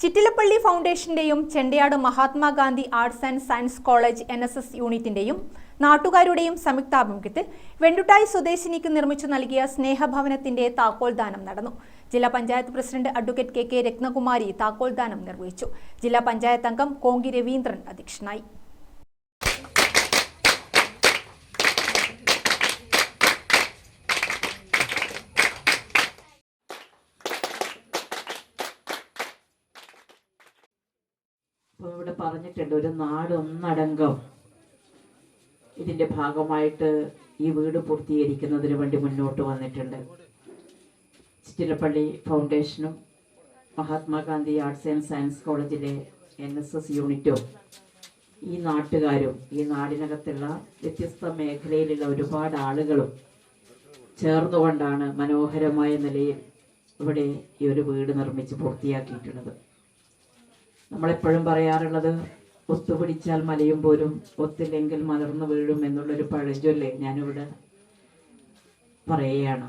Chittilappilly ഫൗണ്ടേഷന്റെയും Chendayad Mahatma Gandhi arts and science college N S S യൂണിറ്റിന്റെയും നാട്ടുകാരുടെയും സംയുക്താഭിമുഖ്യത്തിൽ വെണ്ടുട്ടായി സ്വദേശിനിക്ക് നിർമ്മിച്ചു നൽകിയ സ്നേഹഭവനത്തിന്റെ താക്കോൽദാനം നടന്നു. Zilla panchayat president advocate K K Rathnakumari താക്കോൽദാനം നിർവഹിച്ചു. ജില്ലാ പഞ്ചായത്ത് അംഗം കോങ്കി രവീന്ദ്രൻ അധ്യക്ഷനായി. ഇവിടെ പറഞ്ഞിട്ടുണ്ട് ഒരു നാട് ഒന്നടങ്കം ഇതിന്റെ ഭാഗമായിട്ട് ഈ വീട് പൂർത്തീകരിക്കുന്നതിന് വേണ്ടി മുന്നോട്ട് വന്നിട്ടുണ്ട്. ചിറ്റിലപ്പള്ളി ഫൗണ്ടേഷനും മഹാത്മാഗാന്ധി ആർട്സ് ആൻഡ് സയൻസ് കോളേജിലെ എൻ എസ് എസ് യൂണിറ്റും ഈ നാട്ടുകാരും ഈ നാടിനകത്തുള്ള വ്യത്യസ്ത മേഖലയിലുള്ള ഒരുപാട് ആളുകളും ചേർന്നുകൊണ്ടാണ് മനോഹരമായ നിലയിൽ ഇവിടെ ഈ ഒരു വീട് നിർമ്മിച്ച് പൂർത്തിയാക്കിയിട്ടുള്ളത്. നമ്മളെപ്പോഴും പറയാറുള്ളത് ഒത്തു പിടിച്ചാൽ മലയും പോരും ഒത്തില്ലെങ്കിൽ മലർന്നു വീഴും എന്നുള്ളൊരു പഴഞ്ചൊല്ലേ ഞാനിവിടെ പറയുകയാണ്.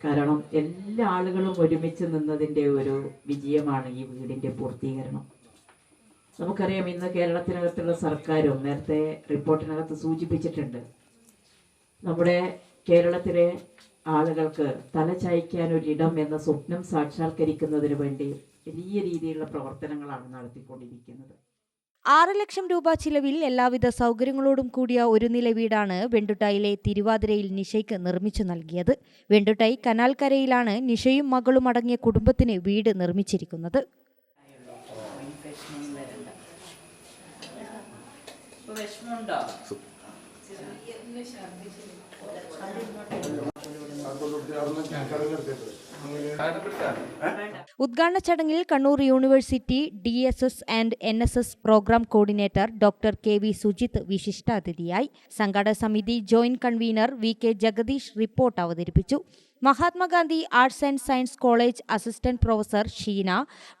കാരണം എല്ലാ ആളുകളും ഒരുമിച്ച് നിന്നതിന്റെ ഒരു വിജയമാണ് ഈ വീടിന്റെ പൂർത്തീകരണം. നമുക്കറിയാം ഇന്ന് കേരളത്തിനകത്തുള്ള സർക്കാരും നേരത്തെ റിപ്പോർട്ടിനകത്ത് സൂചിപ്പിച്ചിട്ടുണ്ട് നമ്മുടെ കേരളത്തിലെ ആളുകൾക്ക് തല ചായ്ക്കാനൊരിടം എന്ന സ്വപ്നം സാക്ഷാത്കരിക്കുന്നതിന് വേണ്ടി വലിയ രീതിയിലുള്ള പ്രവർത്തനങ്ങളാണ് നടത്തിക്കൊണ്ടിരിക്കുന്നത്. ആറ് ലക്ഷം രൂപ ചിലവിൽ എല്ലാവിധ സൗകര്യങ്ങളോടും കൂടിയ ഒരു നില വീടാണ് വെണ്ടുട്ടായിലെ തിരുവാതിരയിൽ നിഷയ്ക്ക് നിർമ്മിച്ചു നൽകിയത്. വെണ്ടുട്ടായി കനാൽക്കരയിലാണ് നിഷയും മകളും അടങ്ങിയ കുടുംബത്തിന് വീട് നിർമ്മിച്ചിരിക്കുന്നത്. ഉദ്ഘാടന ചടങ്ങിൽ Kannur university D S S and N S S programme coordinator doctor K V Sujith വിശിഷ്ടാതിഥിയായി. സംഘാടക സമിതി joint convener V K Jagadish report അവതരിപ്പിച്ചു. Mahatma Gandhi arts and science college assistant professor Sheena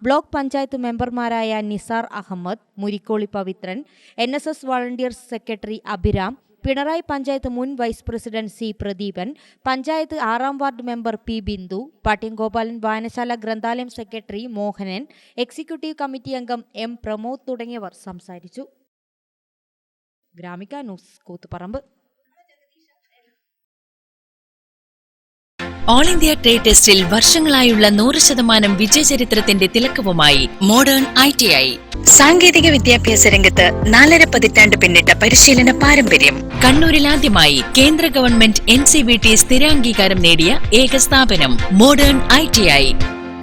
block panchayat മെമ്പർമാരായ Nisar Ahammed Murikkoli Pavithran N S S volunteer secretary Abhiram Pinarayi panchayat മുൻ vice president C Pradeepan panchayat ആറാം ward member P Bindu Pattingopalan വായനശാല ഗ്രന്ഥാലയം secretary Mohanan executive committee അംഗം M Pramod തുടങ്ങിയവർ സംസാരിച്ചു. Gramika news Koothuparamba. All India trade ടെസ്റ്റിൽ വർഷങ്ങളായുള്ള നൂറ് ശതമാനം വിജയചരിത്രത്തിന്റെ തിലക്കവുമായി മോഡേൺ ഐ ടി ഐ. സാങ്കേതിക വിദ്യാഭ്യാസ രംഗത്ത് നാലര പതിറ്റാണ്ട് പിന്നിട്ട പരിശീലന പാരമ്പര്യം. കണ്ണൂരിൽ ആദ്യമായി കേന്ദ്ര government N C B T സ്ഥിരാംഗീകാരം നേടിയ ഏക സ്ഥാപനം മോഡേൺ ഐ ടി ഐ.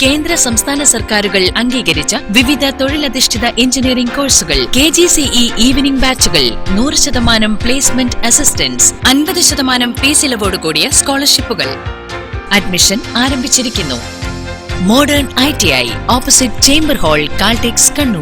കേന്ദ്ര സംസ്ഥാന സർക്കാരുകൾ അംഗീകരിച്ച വിവിധ തൊഴിലധിഷ്ഠിത എഞ്ചിനീയറിംഗ് കോഴ്സുകൾ കെ ജി സിഇ ഈവനിംഗ് ബാച്ചുകൾ നൂറ് ശതമാനം പ്ലേസ്മെന്റ് അസിസ്റ്റൻസ് അൻപത് ശതമാനം ഫീസ് ഇളവോട് കൂടിയ സ്കോളർഷിപ്പുകൾ. അഡ്മിഷൻ ആരംഭിച്ചിരിക്കുന്നു. Modern I T I opposite chamber hall Caltex Kannur.